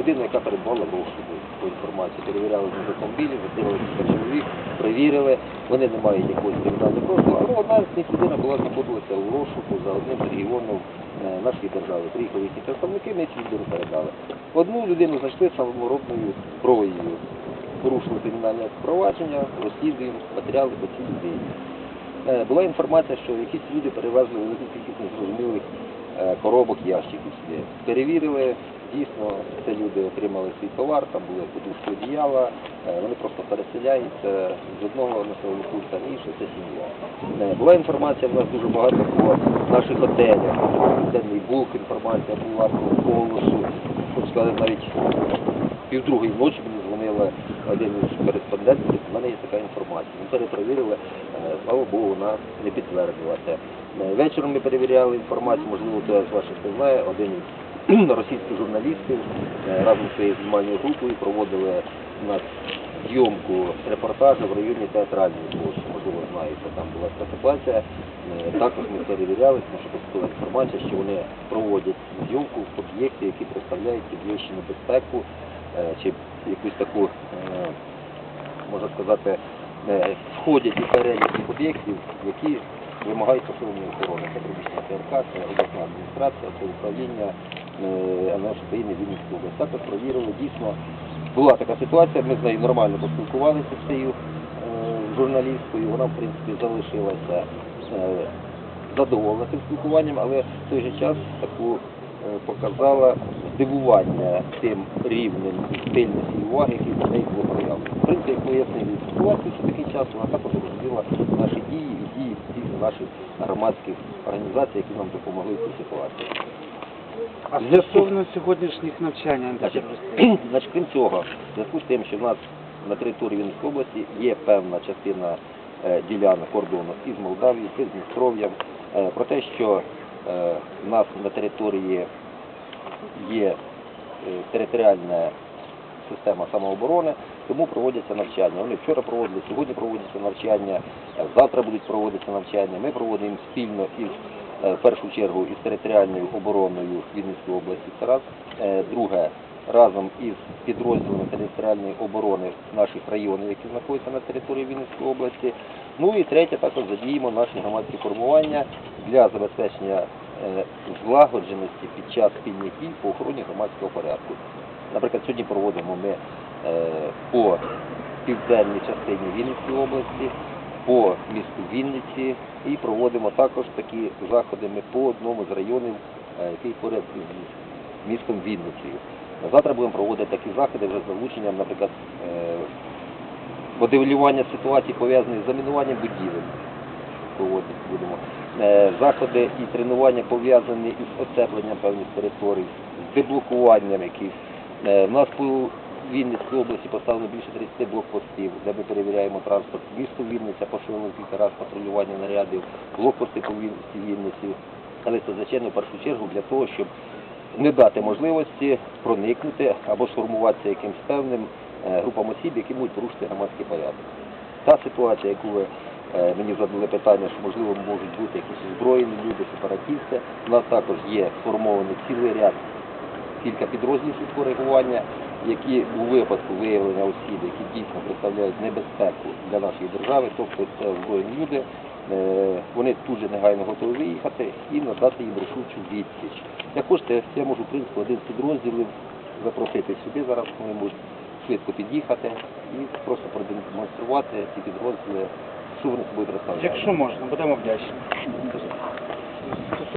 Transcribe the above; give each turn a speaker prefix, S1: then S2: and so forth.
S1: людину, яка передбала розшуку по інформації. Перевіряли з автомобілів, затримали чоловік, перевірили. Вони не мають якогось кримінального прошлого, але одна з них людина була знаходилася у розшуку за одним з регіоном е, нашої держави. Приїхали їхні представники, ми цю людину передали. Одну людину знайшли саморобною зброєю. Порушили кримінальне провадження, розслідуємо матеріали по цій людині. Е, Була інформація, що якісь люди перевезли велику кількість незрозумілих коробок, ящиків сюди. Перевірили, дійсно, це люди отримали свій товар, там були подушки одіяла, е, вони просто переселяються з одного населеного пункту в інший, це сім'я. Е, Була інформація в нас дуже багато по наших готелях, Південний Бук, інформація була про колосу, хочу сказати, навіть півдругої ночі мені дзвонила один із кореспондентів, у мене є така інформація. Ми перепровірили, е, слава Богу, вона не підтвердилася. Е, Вечором ми перевіряли інформацію, можливо, хто з ваших не знає, один із російських журналістів е, разом зі своєю знімальною групою проводили нас зйомку репортажу в районі театральної площі. Можливо, знаєте, там була така ситуація. Також ми перевіряли, тому що поступила інформація, що вони проводять зйомку в об'єкті, які представляють підвищену безпеку чи якусь таку, е, можна сказати, е, входять у перелік об'єктів, які вимагають посиленої охорони. Це приміщення ТРК, це обласна адміністрація, це управління е, МНС України Вінницької області. Також провірили дійсно. Була така ситуація, ми з нею нормально поспілкувалися з цією е, журналісткою, вона в принципі залишилася е, задоволена цим спілкуванням, але в той же час таку е, показала здивування тим рівнем пильності і уваги, який до неї було проявлено. В принципі, як пояснили ситуацію, що такий час вона також розуміла наші дії і дії всіх наших громадських організацій, які нам допомогли в цій ситуації.
S2: А стосовно сьогоднішніх навчань
S1: Значить, значить, крім цього, в зв'язку з тим, що в нас на території Вінницької області є певна частина е, ділянок кордону із Молдавією, із Дністров'ям, е, про те, що е, в нас на території є е, територіальна система самооборони, тому проводяться навчання. Вони вчора проводили, сьогодні проводяться навчання, е, завтра будуть проводитися навчання. Ми проводимо спільно із в першу чергу із територіальною обороною Вінницької області. Це раз. Друге, разом із підрозділами територіальної оборони наших районів, які знаходяться на території Вінницької області. Ну і третє, також задіємо наші громадські формування для забезпечення е, злагодженості під час спільних дій по охороні громадського порядку. Наприклад, сьогодні проводимо ми е, по південній частині Вінницької області, по місту Вінниці і проводимо також такі заходи ми по одному з районів, е, який поряд з містом Вінницею. Завтра будемо проводити такі заходи вже з залученням, наприклад, е, моделювання ситуації пов'язаних з замінуванням будівель. Проводити будемо. Е, Заходи і тренування пов'язані із оцепленням певних територій, з деблокуванням якихось. Е, В нас по Вінницькій області поставлено більше 30 блокпостів, де ми перевіряємо транспорт. Місто Вінниця поширило кілька разів патрулювання нарядів, блокпости по Вінниці, Вінниці. Але це, звичайно, в першу чергу для того, щоб не дати можливості проникнути або сформуватися якимсь певним е, групам осіб, які будуть порушити громадський порядок. Та ситуація, яку ви е, мені задали питання, що можливо можуть бути якісь озброєні люди, сепаратісти. У нас також є сформований цілий ряд кілька підрозділів швидкого реагування, які у випадку виявлення осіб, які дійсно представляють небезпеку для нашої держави, тобто це озброєні люди, е, вони тут же негайно готові виїхати і надати їм рішучу відсіч. Також я можу, в принципі, один з підрозділів запросити сюди зараз, вони можуть швидко під'їхати і просто продемонструвати ці підрозділи, що вони собою представляють.
S2: якщо можна, будемо вдячні.